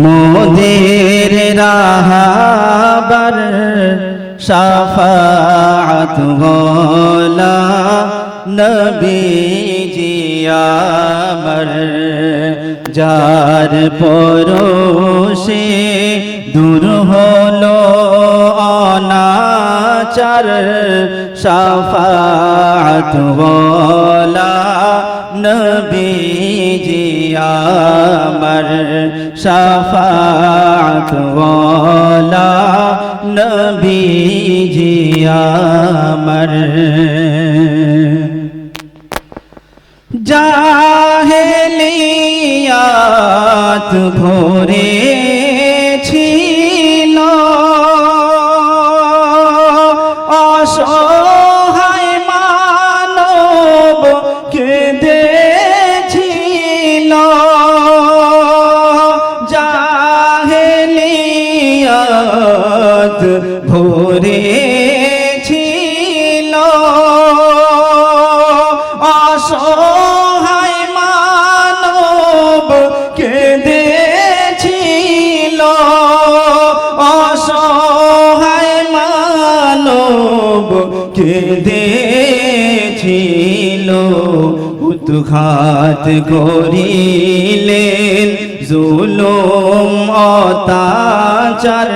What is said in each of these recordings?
মোদের রাহাবার শাফাত গোলা নবীজি আমার। যার পরশে দূর হলো অনাচার শাফাত গোলা নবীজি আমার। শাফাত নবীজি আমার জাহেলিয়াত ভরে জাহেলিয়াত ভরে ছিল। অসহায় মানব কেঁদেছিল। অসহায় মানব কেঁদেছিল। উৎখাত করিলেন জুলুম, অত্যাচার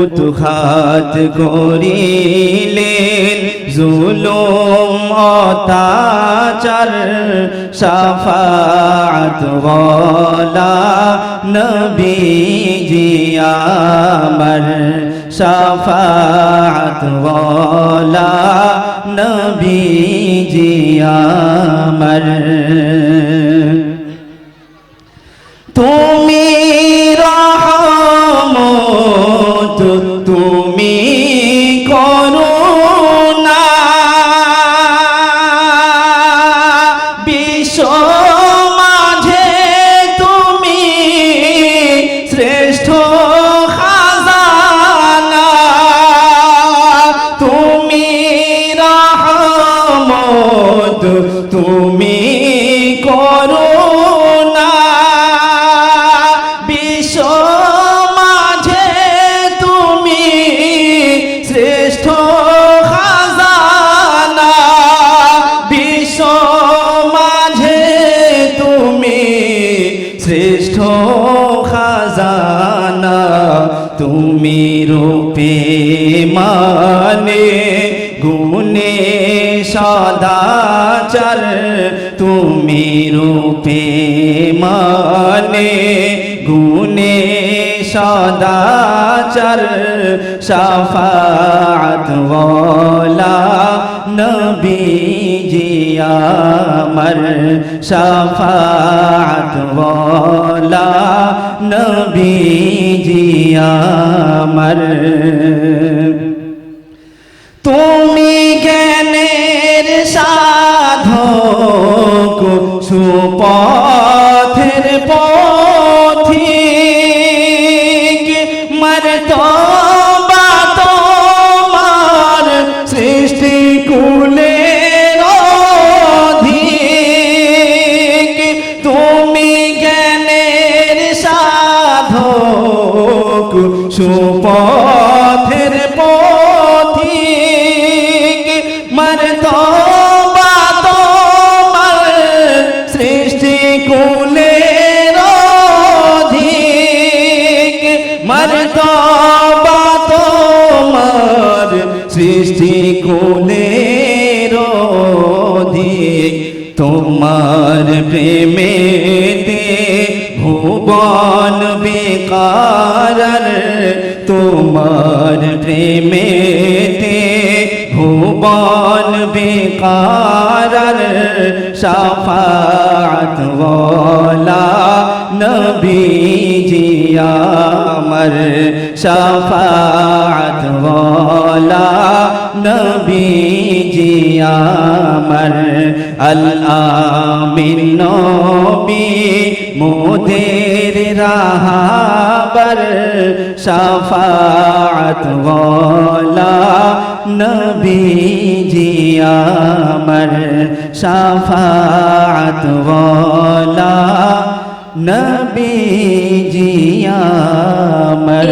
উৎখাত করিলেন জুলুম, অত্যাচার সাফাত ওয়ালা নবীজি আমার সাফাত ওয়ালা নবীজি আমার। তুমি রূপে মানে গুণে সদাচার তুমি রূপে মানে গুণে সদাচার সাফাত ওয়ালা নবীজি আমার সাফাত ওয়ালা নবীজি আমার। তুমি জ্ঞানের সাধক সুপথের তোমার প্রেমেতে ভুবন বেকার তোমার প্রেমেতে ভুবন বেকার সাফাত ওয়ালা নবীজি আমার সাফাত ওয়ালা নবীজি আমার আল আমিন নবী মোদের রাহাবার সাফাত ওয়ালা নবীজি আমার সাফাত ওয়ালা নবীজি আমার